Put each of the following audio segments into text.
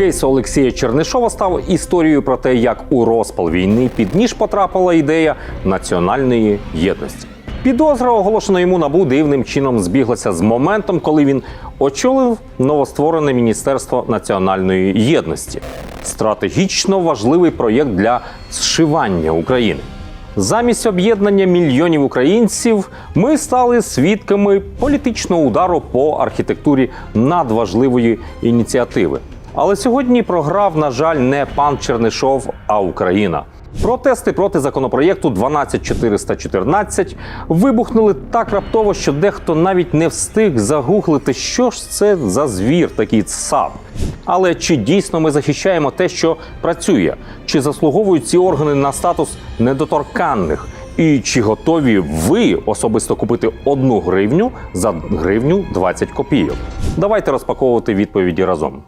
Кейс Олексія Чернишова став історією про те, як у розпал війни під ніж потрапила ідея національної єдності. Підозра, оголошена йому набу, дивним чином збіглася з моментом, коли він очолив новостворене Міністерство національної єдності стратегічно важливий проєкт для зшивання України. Замість об'єднання мільйонів українців ми стали свідками політичного удару по архітектурі надважливої ініціативи. Але сьогодні програв, на жаль, не пан Чернишов, а Україна. Протести проти законопроєкту 12414 вибухнули так раптово, що дехто навіть не встиг загуглити, що ж це за звір, такий ЦАП. Але чи дійсно ми захищаємо те, що працює? Чи заслуговують ці органи на статус недоторканних? І чи готові ви особисто купити одну гривню за гривню 20 копійок? Давайте розпаковувати відповіді разом.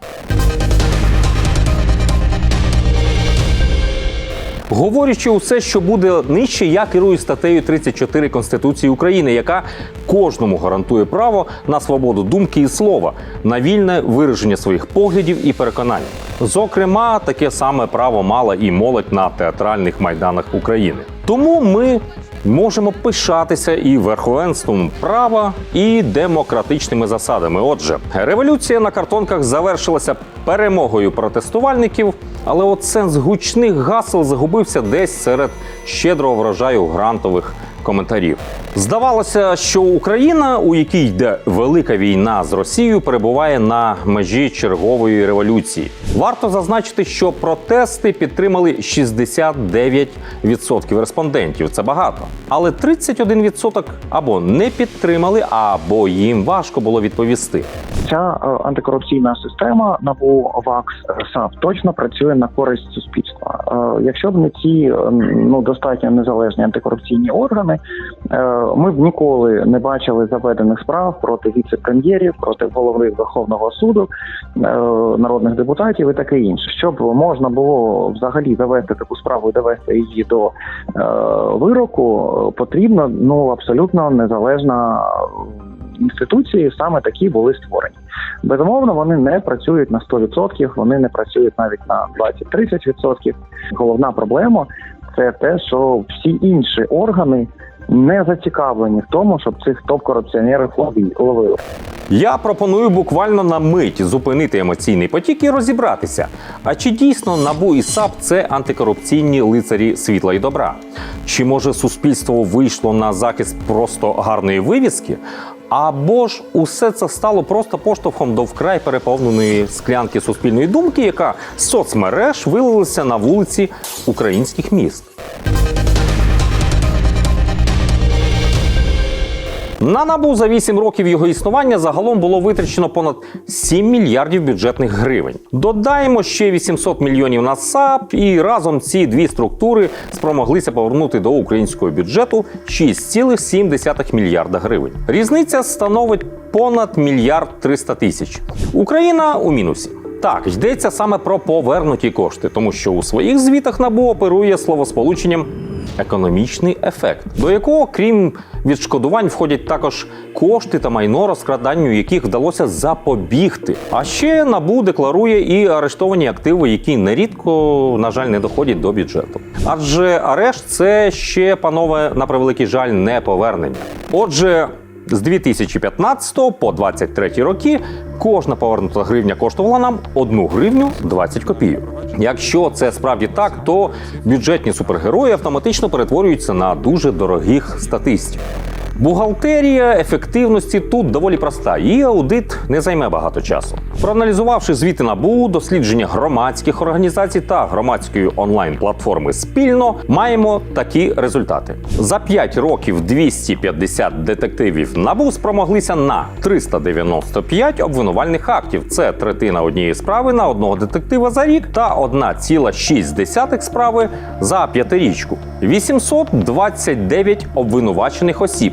Говорячи усе, що буде нижче, я керую статтею 34 Конституції України, яка кожному гарантує право на свободу думки і слова, на вільне вираження своїх поглядів і переконань. Зокрема, таке саме право мала і молодь на театральних майданах України. Тому ми можемо пишатися і верховенством права, і демократичними засадами. Отже, революція на картонках завершилася перемогою протестувальників, але от сенс гучних гасел загубився десь серед щедрого врожаю грантових коментарів. Здавалося, що Україна, у якій йде велика війна з Росією, перебуває на межі чергової революції. Варто зазначити, що протести підтримали 69% респондентів. Це багато. Але 31% або не підтримали, або їм важко було відповісти. Ця е, антикорупційна система НАБУ ВАКС е, САП точно працює на користь суспільства. Е, Якщо б не ці ну достатньо незалежні антикорупційні органи, е, ми б ніколи не бачили заведених справ проти віце-прем'єрів, проти голови Верховного суду, е, народних депутатів і таке інше. Щоб можна було взагалі завести таку справу і довести її до е, вироку, потрібно ну абсолютно незалежна інституції саме такі були створені. Безумовно, вони не працюють на 100%, вони не працюють навіть на 20-30%. Головна проблема це те, що всі інші органи не зацікавлені в тому, щоб цих топ-корупціонерів ловили. Я пропоную буквально на мить зупинити емоційний потік і розібратися. А чи дійсно набу і САП це антикорупційні лицарі світла і добра? Чи може суспільство вийшло на захист просто гарної вивіски? Або ж усе це стало просто поштовхом до вкрай переповненої склянки суспільної думки, яка з соцмереж вилилася на вулиці українських міст. На набу за 8 років його існування загалом було витрачено понад 7 мільярдів бюджетних гривень. Додаємо ще 800 мільйонів на САП, і разом ці дві структури спромоглися повернути до українського бюджету 6,7 мільярда гривень. Різниця становить понад мільярд 300 тисяч. Україна у мінусі. Так, йдеться саме про повернуті кошти, тому що у своїх звітах НАБУ оперує словосполученням економічний ефект, до якого, крім відшкодувань, входять також кошти та майно, розкраданню яких вдалося запобігти. А ще набу декларує і арештовані активи, які нерідко, на жаль, не доходять до бюджету. Адже арешт це ще, панове, на превеликий жаль, не повернення. Отже. З 2015 по 23 роки кожна повернута гривня коштувала нам 1 гривню 20 копійок. Якщо це справді так, то бюджетні супергерої автоматично перетворюються на дуже дорогих статистів. Бухгалтерія ефективності тут доволі проста, і аудит не займе багато часу. Проаналізувавши звіти НАБУ, дослідження громадських організацій та громадської онлайн-платформи спільно, маємо такі результати. За 5 років 250 детективів НАБУ спромоглися на 395 обвинувальних актів. Це третина однієї справи на одного детектива за рік та 1,6 справи за п'ятирічку. 829 обвинувачених осіб.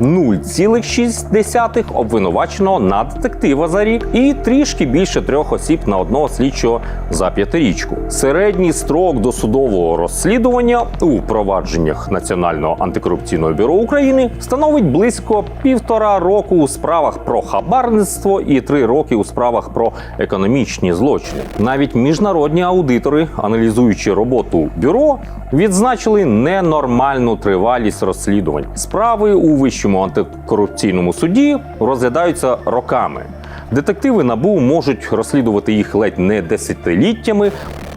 0,6 обвинуваченого на детектива за рік і трішки більше трьох осіб на одного слідчого за п'ятирічку. Середній строк досудового розслідування у провадженнях Національного антикорупційного бюро України становить близько півтора року у справах про хабарництво і три роки у справах про економічні злочини. Навіть міжнародні аудитори, аналізуючи роботу бюро, відзначили ненормальну тривалість розслідувань. Справи у вищому антикорупційному суді розглядаються роками. Детективи набу можуть розслідувати їх ледь не десятиліттями,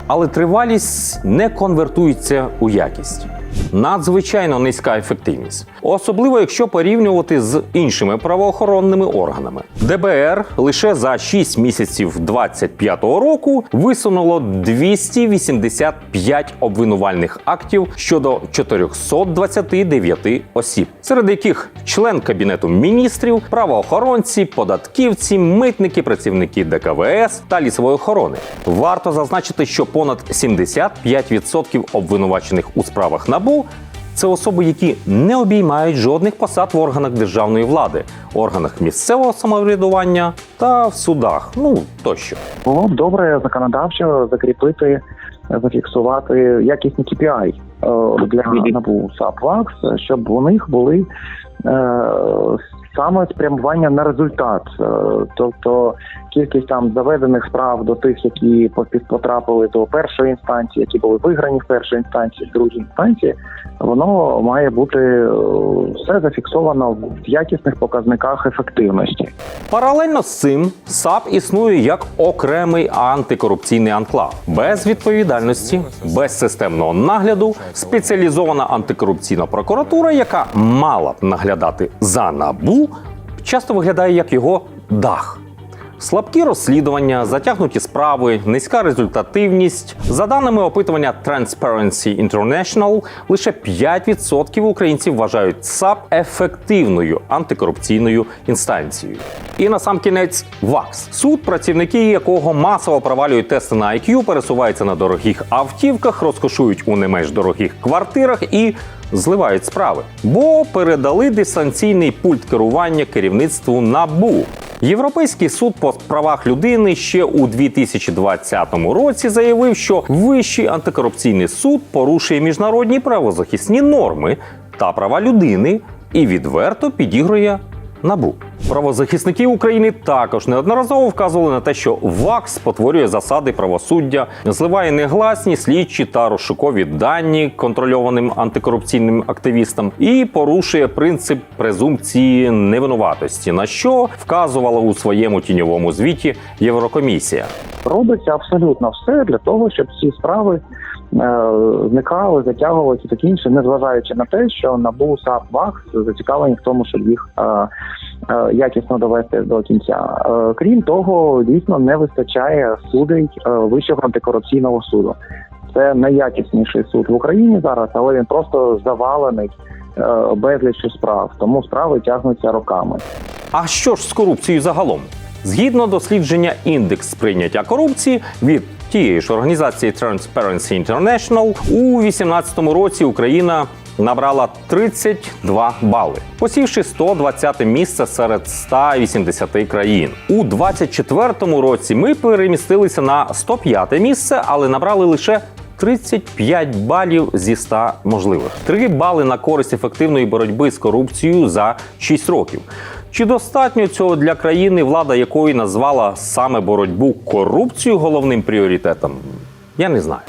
але тривалість не конвертується у якість. Надзвичайно низька ефективність, особливо якщо порівнювати з іншими правоохоронними органами. ДБР лише за 6 місяців 25-го року висунуло 285 обвинувальних актів щодо 429 осіб, серед яких член кабінету міністрів, правоохоронці, податківці, митники, працівники ДКВС та лісової охорони. Варто зазначити, що понад 75% обвинувачених у справах НАБУ це особи, які не обіймають жодних посад в органах державної влади, органах місцевого самоврядування та в судах. Ну тощо. Було б добре законодавчо закріпити, зафіксувати якісні KPI е, для НАБУ САПВАКС, щоб у них були е, саме спрямування на результат, Е, тобто кількість там заведених справ до тих, які потрапили до першої інстанції, які були виграні в першій інстанції, в другій інстанції, воно має бути е, все зафіксовано в якісних показниках ефективності. Паралельно з цим САП існує як окремий антикорупційний анклав без відповідальності, без системного нагляду, спеціалізована антикорупційна прокуратура, яка мала б наглядати за набу, часто виглядає як його дах. Слабкі розслідування, затягнуті справи, низька результативність. За даними опитування Transparency International, лише 5% українців вважають САП ефективною антикорупційною інстанцією. І на сам кінець ВАКС суд, працівники якого масово провалюють тести на IQ, пересуваються на дорогих автівках, розкошують у не менш дорогих квартирах і зливають справи, бо передали дистанційний пульт керування керівництву НАБУ. Європейський суд по правах людини ще у 2020 році заявив, що Вищий антикорупційний суд порушує міжнародні правозахисні норми та права людини і відверто підігрує набу. Правозахисники України також неодноразово вказували на те, що ВАКС спотворює засади правосуддя, зливає негласні слідчі та розшукові дані контрольованим антикорупційним активістам і порушує принцип презумпції невинуватості, на що вказувала у своєму тіньовому звіті Єврокомісія. робиться абсолютно все для того, щоб ці справи зникали, затягувалися і таке інше, незважаючи на те, що НАБУ, САП, ВАКС зацікавлені в тому, щоб їх е, е, якісно довести до кінця. Е, крім того, дійсно не вистачає судей е, Вищого антикорупційного суду. Це найякісніший суд в Україні зараз, але він просто завалений е, безліччю справ, тому справи тягнуться роками. А що ж з корупцією загалом? Згідно дослідження індекс сприйняття корупції від тієї ж організації Transparency International, у 2018 році Україна набрала 32 бали, посівши 120 місце серед 180 країн. У 2024 році ми перемістилися на 105 місце, але набрали лише 35 балів зі 100 можливих. 3 бали на користь ефективної боротьби з корупцією за 6 років. Чи достатньо цього для країни, влада якої назвала саме боротьбу корупцію головним пріоритетом? Я не знаю.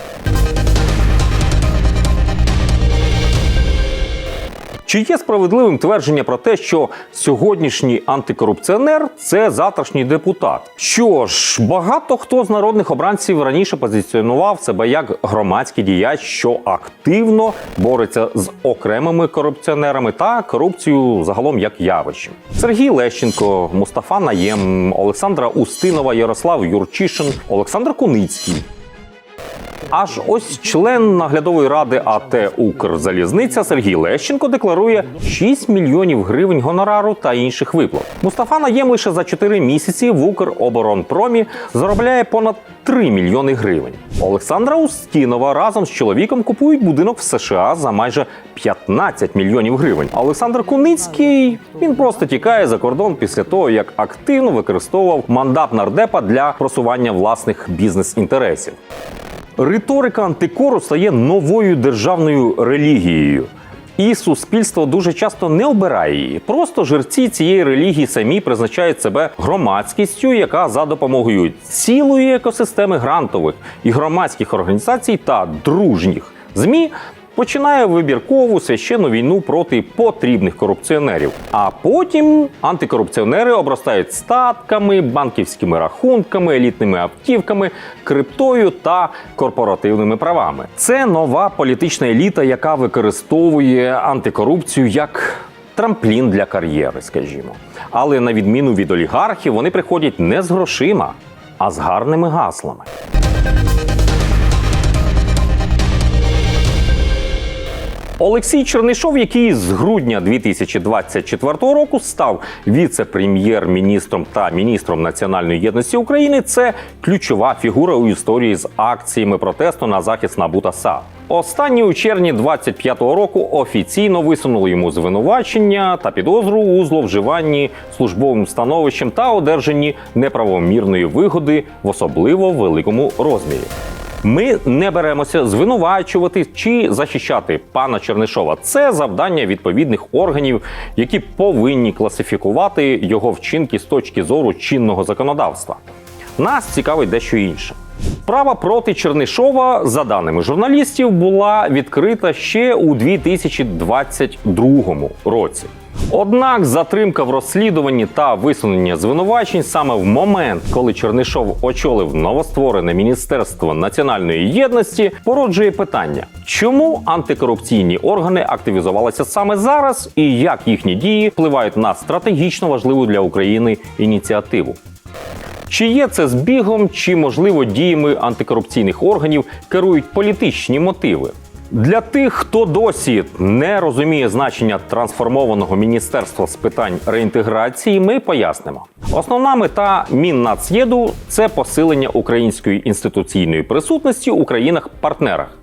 Чи є справедливим твердження про те, що сьогоднішній антикорупціонер це завтрашній депутат? Що ж, багато хто з народних обранців раніше позиціонував себе як громадський діяч, що активно бореться з окремими корупціонерами та корупцією загалом як явищем. Сергій Лещенко, Мустафа Наєм, Олександра Устинова, Ярослав Юрчишин, Олександр Куницький. Аж ось член наглядової ради АТ Укрзалізниця Сергій Лещенко декларує 6 мільйонів гривень гонорару та інших виплат. Мустафа Наєм лише за 4 місяці в Укроборонпромі заробляє понад 3 мільйони гривень. Олександра Устінова разом з чоловіком купують будинок в США за майже 15 мільйонів гривень. Олександр Куницький він просто тікає за кордон після того, як активно використовував мандат нардепа для просування власних бізнес-інтересів. Риторика антикору стає новою державною релігією. І суспільство дуже часто не обирає її. Просто жерці цієї релігії самі призначають себе громадськістю, яка за допомогою цілої екосистеми грантових і громадських організацій та дружніх змі починає вибіркову священну війну проти потрібних корупціонерів. А потім антикорупціонери обростають статками, банківськими рахунками, елітними автівками, криптою та корпоративними правами. Це нова політична еліта, яка використовує антикорупцію як. Трамплін для кар'єри, скажімо. Але на відміну від олігархів, вони приходять не з грошима, а з гарними гаслами. Олексій Чернишов, який з грудня 2024 року став віце-прем'єр-міністром та міністром національної єдності України, це ключова фігура у історії з акціями протесту на захист НАБУ та САП. Останні у червні 25-го року офіційно висунули йому звинувачення та підозру у зловживанні службовим становищем та одержанні неправомірної вигоди в особливо великому розмірі. Ми не беремося звинувачувати чи захищати пана Чернишова. Це завдання відповідних органів, які повинні класифікувати його вчинки з точки зору чинного законодавства. Нас цікавить дещо інше. Справа проти Чернишова, за даними журналістів, була відкрита ще у 2022 році. Однак затримка в розслідуванні та висунення звинувачень саме в момент, коли Чернишов очолив новостворене Міністерство національної єдності, породжує питання, чому антикорупційні органи активізувалися саме зараз, і як їхні дії впливають на стратегічно важливу для України ініціативу. Чи є це збігом, чи можливо діями антикорупційних органів керують політичні мотиви? Для тих, хто досі не розуміє значення трансформованого міністерства з питань реінтеграції, ми пояснимо. Основна мета Міннацєду це посилення української інституційної присутності у країнах-партнерах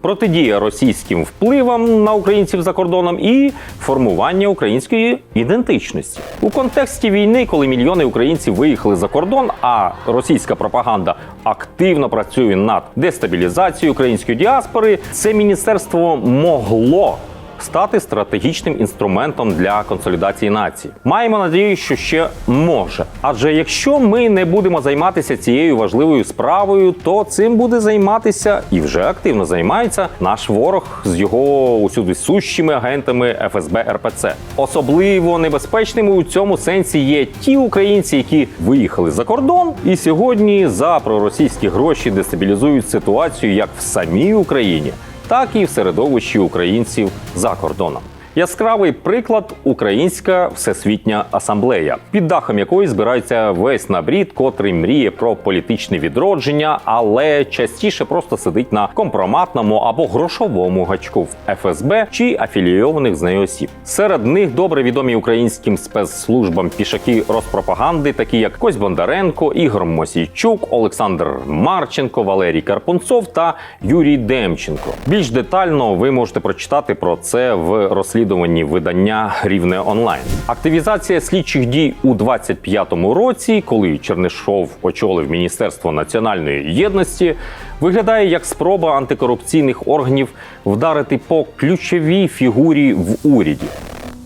протидія російським впливам на українців за кордоном і формування української ідентичності у контексті війни, коли мільйони українців виїхали за кордон, а російська пропаганда активно працює над дестабілізацією української діаспори. Це міністерство могло. Стати стратегічним інструментом для консолідації нації. Маємо надію, що ще може. Адже якщо ми не будемо займатися цією важливою справою, то цим буде займатися і вже активно займається наш ворог з його усюди сущими агентами ФСБ РПЦ. Особливо небезпечними у цьому сенсі є ті українці, які виїхали за кордон, і сьогодні за проросійські гроші дестабілізують ситуацію як в самій Україні так і в середовищі українців за кордоном. Яскравий приклад Українська всесвітня асамблея, під дахом якої збирається весь набрід, котрий мріє про політичне відродження, але частіше просто сидить на компроматному або грошовому гачку в ФСБ чи афілійованих з нею осіб. Серед них добре відомі українським спецслужбам пішаки розпропаганди, такі як Кось Бондаренко, Ігор Мосійчук, Олександр Марченко, Валерій Карпунцов та Юрій Демченко. Більш детально ви можете прочитати про це в розслідуванні розслідуванні видання Рівне онлайн. Активізація слідчих дій у 25-му році, коли Чернишов очолив Міністерство національної єдності, виглядає як спроба антикорупційних органів вдарити по ключовій фігурі в уряді.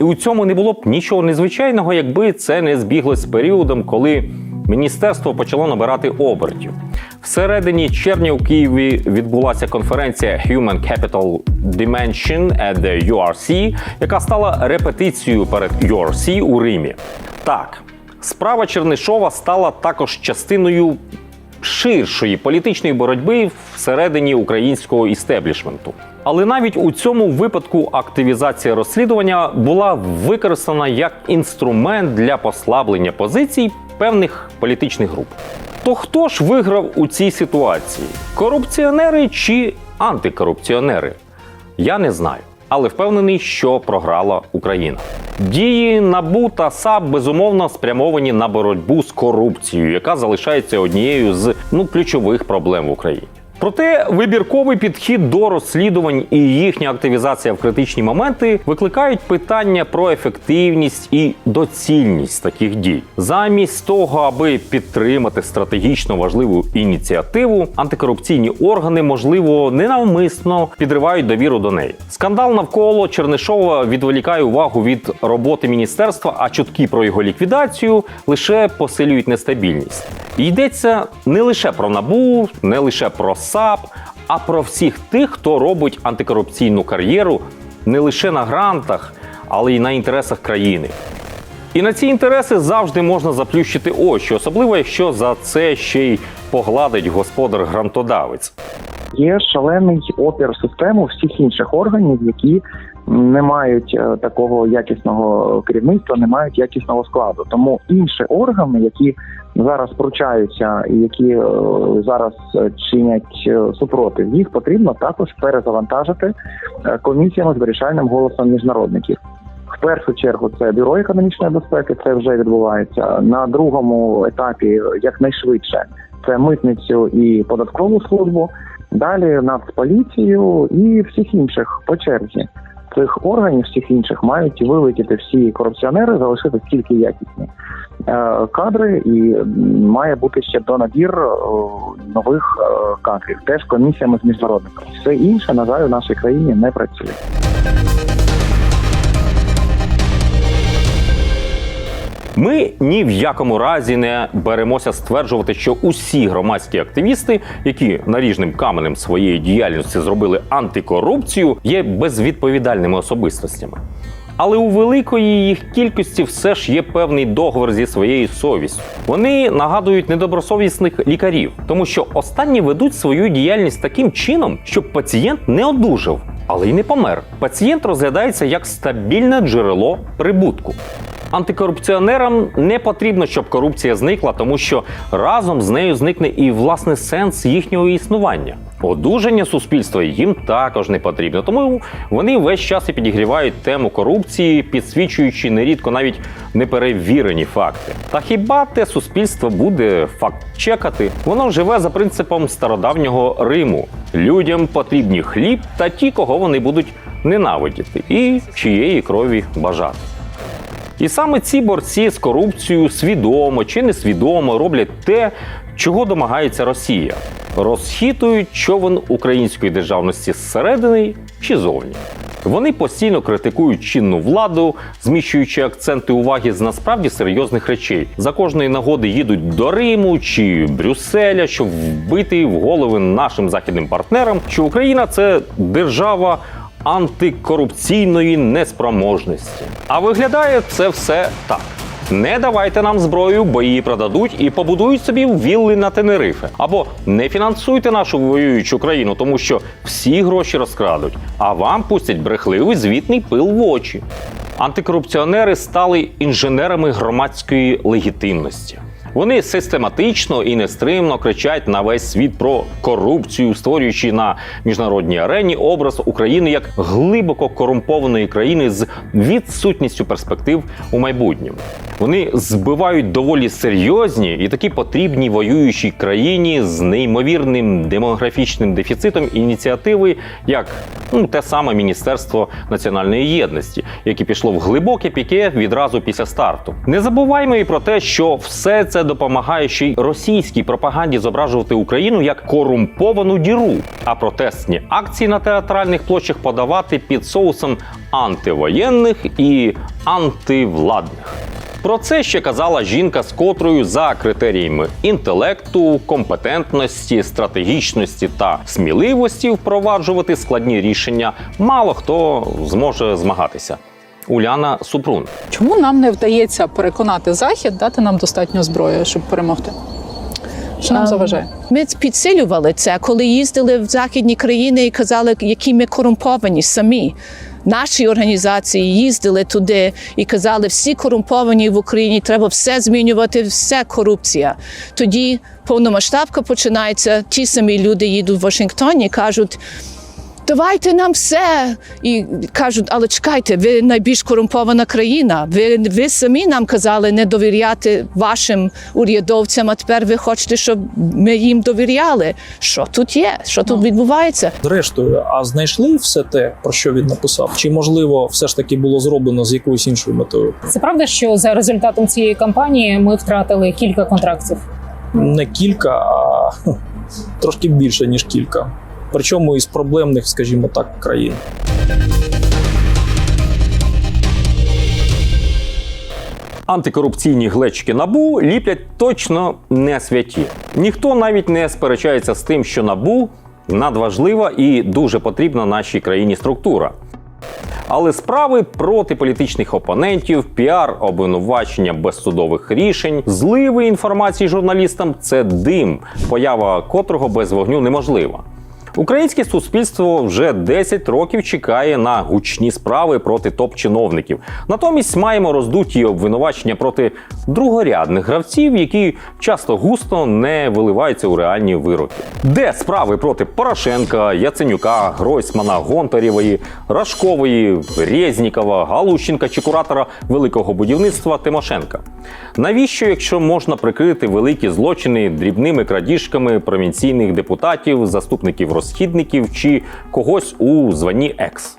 І у цьому не було б нічого незвичайного, якби це не збіглось з періодом, коли міністерство почало набирати обертів. Всередині червня у Києві відбулася конференція Human Capital Dimension at the URC, яка стала репетицією перед URC у Римі. Так, справа Чернишова стала також частиною ширшої політичної боротьби всередині українського істеблішменту. Але навіть у цьому випадку активізація розслідування була використана як інструмент для послаблення позицій певних політичних груп. То хто ж виграв у цій ситуації? Корупціонери чи антикорупціонери? Я не знаю, але впевнений, що програла Україна. Дії НАБУ та САП безумовно спрямовані на боротьбу з корупцією, яка залишається однією з ну ключових проблем в Україні. Проте вибірковий підхід до розслідувань і їхня активізація в критичні моменти викликають питання про ефективність і доцільність таких дій. Замість того, аби підтримати стратегічно важливу ініціативу, антикорупційні органи, можливо, ненавмисно підривають довіру до неї. Скандал навколо Чернишова відволікає увагу від роботи міністерства, а чутки про його ліквідацію лише посилюють нестабільність. Йдеться не лише про набу, не лише про САП, а про всіх тих, хто робить антикорупційну кар'єру не лише на грантах, але й на інтересах країни. І на ці інтереси завжди можна заплющити очі, особливо якщо за це ще й погладить господар-грантодавець. Є шалений опір систему всіх інших органів, які не мають е, такого якісного керівництва, не мають якісного складу. Тому інші органи, які зараз пручаються і які е, зараз е, чинять е, супротив, їх потрібно також перезавантажити комісіями з вирішальним голосом міжнародників. В першу чергу це бюро економічної безпеки, це вже відбувається на другому етапі, якнайшвидше, це митницю і податкову службу. Далі Нацполіцію і всіх інших по черзі. Цих органів, всіх інших мають вилетіти всі корупціонери, залишити тільки якісні кадри, і має бути ще донабір е, нових е, кадрів, теж комісіями з міжнародниками. Все інше, на жаль, у нашій країні не працює. Ми ні в якому разі не беремося стверджувати, що усі громадські активісти, які наріжним каменем своєї діяльності зробили антикорупцію, є безвідповідальними особистостями. Але у великої їх кількості все ж є певний договор зі своєю совістю. Вони нагадують недобросовісних лікарів, тому що останні ведуть свою діяльність таким чином, щоб пацієнт не одужав, але й не помер. Пацієнт розглядається як стабільне джерело прибутку. Антикорупціонерам не потрібно, щоб корупція зникла, тому що разом з нею зникне і власне сенс їхнього існування. Одужання суспільства їм також не потрібно, тому вони весь час і підігрівають тему корупції, підсвічуючи нерідко навіть неперевірені факти. Та хіба те суспільство буде факт чекати? Воно живе за принципом стародавнього Риму: людям потрібні хліб та ті, кого вони будуть ненавидіти, і чиєї крові бажати. І саме ці борці з корупцією свідомо чи несвідомо роблять те, чого домагається Росія. Розхитують човен української державності зсередини чи зовні. Вони постійно критикують чинну владу, зміщуючи акценти уваги з насправді серйозних речей. За кожної нагоди їдуть до Риму чи Брюсселя, щоб вбити в голови нашим західним партнерам, що Україна це держава антикорупційної неспроможності. А виглядає це все так. Не давайте нам зброю, бо її продадуть і побудують собі вілли на Тенерифе. Або не фінансуйте нашу воюючу країну, тому що всі гроші розкрадуть, а вам пустять брехливий звітний пил в очі. Антикорупціонери стали інженерами громадської легітимності. Вони систематично і нестримно кричать на весь світ про корупцію, створюючи на міжнародній арені образ України як глибоко корумпованої країни з відсутністю перспектив у майбутньому. Вони збивають доволі серйозні і такі потрібні воюючій країні з неймовірним демографічним дефіцитом ініціативи, як ну, те саме Міністерство національної єдності, яке пішло в глибоке піке відразу після старту. Не забуваймо і про те, що все це допомагає ще й російській пропаганді зображувати Україну як корумповану діру, а протестні акції на театральних площах подавати під соусом антивоєнних і антивладних. Про це ще казала жінка, з котрою за критеріями інтелекту, компетентності, стратегічності та сміливості впроваджувати складні рішення мало хто зможе змагатися. Уляна Супрун. Чому нам не вдається переконати Захід дати нам достатньо зброї, щоб перемогти? Що нам Ем, заважає? Ми підсилювали це, коли їздили в західні країни і казали, які ми корумповані самі. наші організації їздили туди і казали, всі корумповані в Україні, треба все змінювати, все корупція. Тоді повномасштабка починається. Ті самі люди їдуть в Вашингтоні, кажуть. Давайте нам все. І кажуть, але чекайте, ви найбільш корумпована країна. Ви, ви самі нам казали не довіряти вашим урядовцям, а тепер ви хочете, щоб ми їм довіряли. Що тут є? Що тут відбувається? Зрештою, а знайшли все те, про що він написав? Чи можливо все ж таки було зроблено з якоюсь іншою метою? Це правда, що за результатом цієї кампанії ми втратили кілька контрактів. Не кілька, а трошки більше ніж кілька. Причому із проблемних, скажімо так, країн. Антикорупційні глечики набу ліплять точно не святі. Ніхто навіть не сперечається з тим, що набу надважлива і дуже потрібна нашій країні структура. Але справи проти політичних опонентів, піар, обвинувачення без судових рішень, зливи інформації журналістам це дим, поява котрого без вогню неможлива. Українське суспільство вже 10 років чекає на гучні справи проти топ-чиновників. Натомість маємо роздуті обвинувачення проти другорядних гравців, які часто густо не виливаються у реальні вироки. Де справи проти Порошенка, Яценюка, Гройсмана, Гонтарєвої, Рашкової, Резнікова, Галущенка чи куратора великого будівництва Тимошенка? Навіщо, якщо можна прикрити великі злочини дрібними крадіжками провінційних депутатів, заступників розхідників чи когось у званні екс?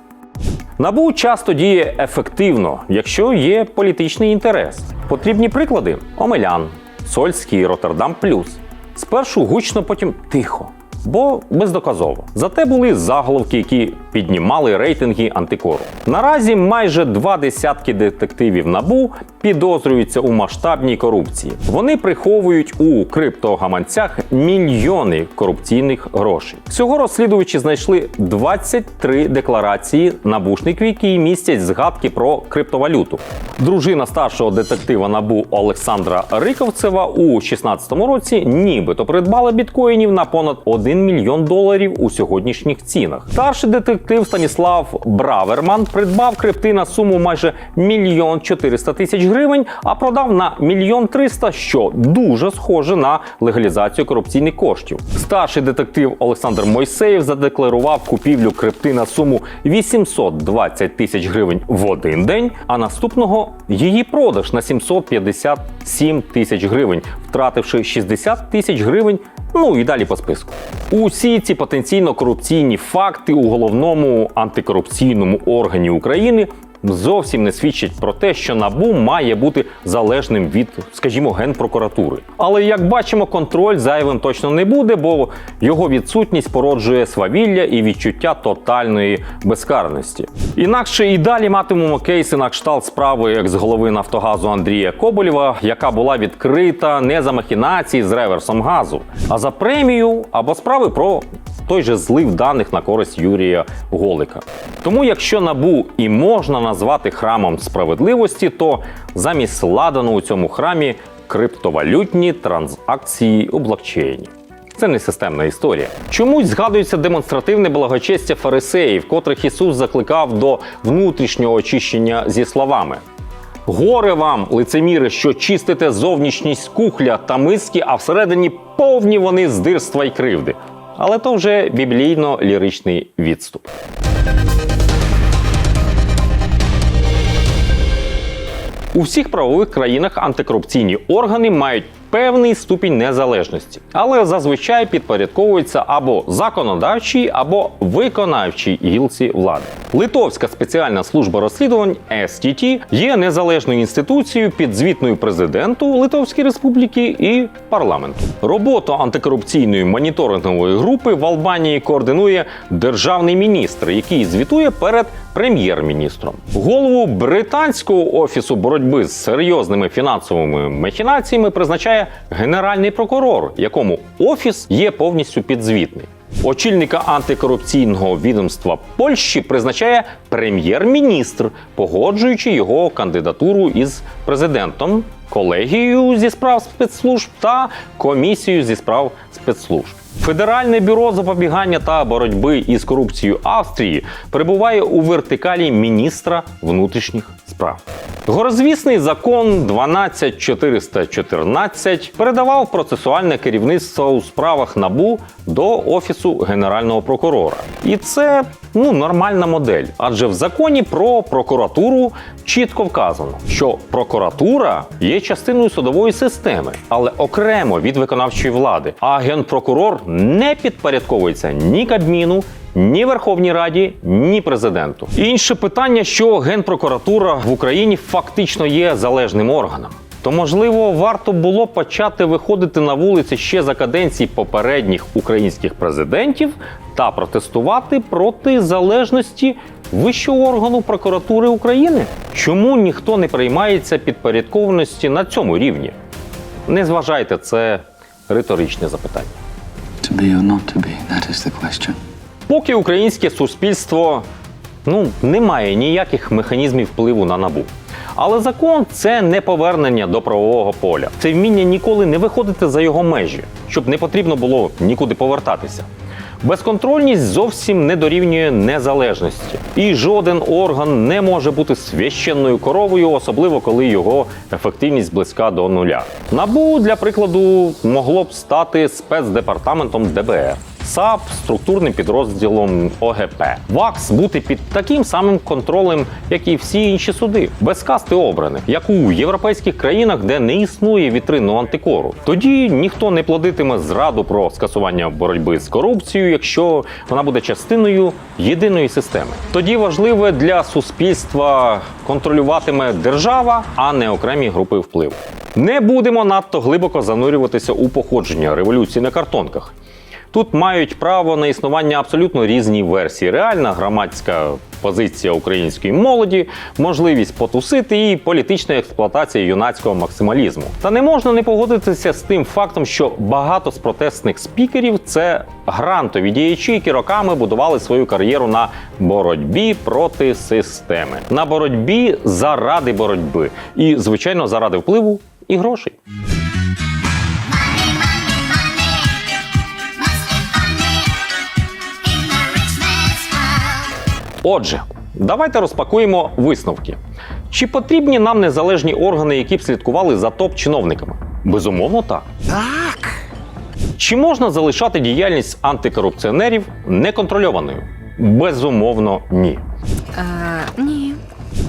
Набу часто діє ефективно, якщо є політичний інтерес. Потрібні приклади: Омелян, Сольський, Роттердам Плюс. Спершу гучно, потім тихо, бо бездоказово. Зате були заголовки, які піднімали рейтинги антикору. Наразі майже два десятки детективів набу підозрюються у масштабній корупції. Вони приховують у криптогаманцях мільйони корупційних грошей. Всього розслідувачі знайшли 23 декларації набушників, які містять згадки про криптовалюту. Дружина старшого детектива набу Олександра Риковцева у 16-му році нібито придбала біткоїнів на понад 1 мільйон доларів у сьогоднішніх цінах. Старший детектив Станіслав Браверман придбав крипти на суму майже мільйон 400 тисяч гривень, а продав на мільйон 300, що дуже схоже на легалізацію корупційних коштів. Старший детектив Олександр Мойсеєв задекларував купівлю крипти на суму 820 тисяч гривень в один день, а наступного її продаж на 757 тисяч гривень, втративши 60 тисяч гривень. Ну і далі по списку. Усі ці потенційно корупційні факти у головному антикорупційному органі України зовсім не свідчать про те, що набу має бути залежним від, скажімо, генпрокуратури. Але як бачимо, контроль зайвим точно не буде, бо його відсутність породжує свавілля і відчуття тотальної безкарності. Інакше і далі матимемо кейси на кшталт справи екс-голови Нафтогазу Андрія Коболєва, яка була відкрита не за махінації з реверсом газу, а за премію або справи про той же злив даних на користь Юрія Голика. Тому, якщо набу і можна назвати храмом справедливості, то замість ладану у цьому храмі криптовалютні транзакції у блокчейні. Це не системна історія. Чомусь згадується демонстративне благочестя фарисеїв, котрих Ісус закликав до внутрішнього очищення зі словами. Горе вам, лицеміри, що чистите зовнішність кухля та миски, а всередині повні вони здирства й кривди. Але то вже біблійно-ліричний відступ. У всіх правових країнах антикорупційні органи мають певний ступінь незалежності, але зазвичай підпорядковуються або законодавчій, або виконавчій гілці влади. Литовська спеціальна служба розслідувань STT є незалежною інституцією підзвітною президенту Литовської Республіки і парламенту. Роботу антикорупційної моніторингової групи в Албанії координує державний міністр, який звітує перед прем'єр-міністром. Голову британського офісу боротьби з серйозними фінансовими махінаціями призначає генеральний прокурор, якому офіс є повністю підзвітний. Очільника антикорупційного відомства Польщі призначає прем'єр-міністр, погоджуючи його кандидатуру із президентом колегією зі справ спецслужб та комісією зі справ спецслужб. Федеральне бюро запобігання та боротьби із корупцією Австрії перебуває у вертикалі міністра внутрішніх справ. Горозвісний закон 12414 передавав процесуальне керівництво у справах набу до офісу генерального прокурора. І це ну нормальна модель, адже в законі про прокуратуру чітко вказано, що прокуратура є частиною судової системи, але окремо від виконавчої влади. А генпрокурор не підпорядковується ні Кабміну, ні Верховній Раді, ні президенту. Інше питання, що генпрокуратура в Україні фактично є залежним органом. То можливо варто було почати виходити на вулиці ще за каденції попередніх українських президентів та протестувати проти залежності вищого органу прокуратури України. Чому ніхто не приймається підпорядкованості на цьому рівні? Не зважайте, це риторичне запитання. To be or not to be, that is the question. Поки українське суспільство ну не має ніяких механізмів впливу на набу. Але закон це не повернення до правового поля, це вміння ніколи не виходити за його межі, щоб не потрібно було нікуди повертатися. Безконтрольність зовсім не дорівнює незалежності, і жоден орган не може бути священною коровою, особливо коли його ефективність близька до нуля. Набу для прикладу могло б стати спецдепартаментом ДБР. САП структурним підрозділом ОГП. ВАКС бути під таким самим контролем, як і всі інші суди, без касти обраних, як у європейських країнах, де не існує вітринного антикору. Тоді ніхто не плодитиме зраду про скасування боротьби з корупцією, якщо вона буде частиною єдиної системи. Тоді важливе для суспільства контролюватиме держава, а не окремі групи впливу. Не будемо надто глибоко занурюватися у походження революції на картонках. Тут мають право на існування абсолютно різні версії. Реальна громадська позиція української молоді, можливість потусити і політична експлуатація юнацького максималізму. Та не можна не погодитися з тим фактом, що багато з протестних спікерів це грантові діячі, які роками будували свою кар'єру на боротьбі проти системи, на боротьбі заради боротьби і, звичайно, заради впливу і грошей. Отже, давайте розпакуємо висновки. Чи потрібні нам незалежні органи, які б слідкували за топ-чиновниками? Безумовно, так. Так. Чи можна залишати діяльність антикорупціонерів неконтрольованою? Безумовно, ні. Е, ні.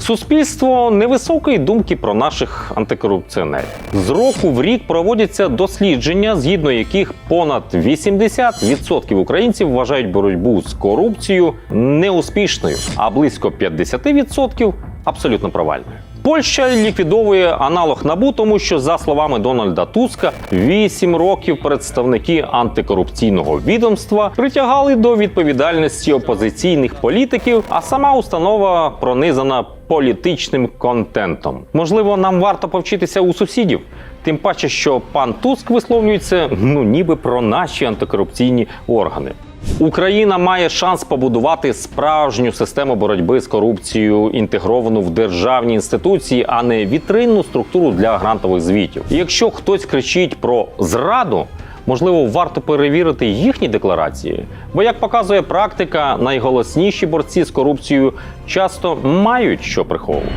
Суспільство невисокої думки про наших антикорупціонерів. З року в рік проводяться дослідження, згідно яких понад 80% українців вважають боротьбу з корупцією неуспішною, а близько 50% абсолютно провальною. Польща ліквідовує аналог набу, тому що, за словами Дональда Туска, 8 років представники антикорупційного відомства притягали до відповідальності опозиційних політиків, а сама установа пронизана політичним контентом. Можливо, нам варто повчитися у сусідів. Тим паче, що пан Туск висловлюється ну ніби про наші антикорупційні органи. Україна має шанс побудувати справжню систему боротьби з корупцією, інтегровану в державні інституції, а не вітринну структуру для грантових звітів. Якщо хтось кричить про зраду, можливо, варто перевірити їхні декларації. Бо, як показує практика, найголосніші борці з корупцією часто мають що приховувати.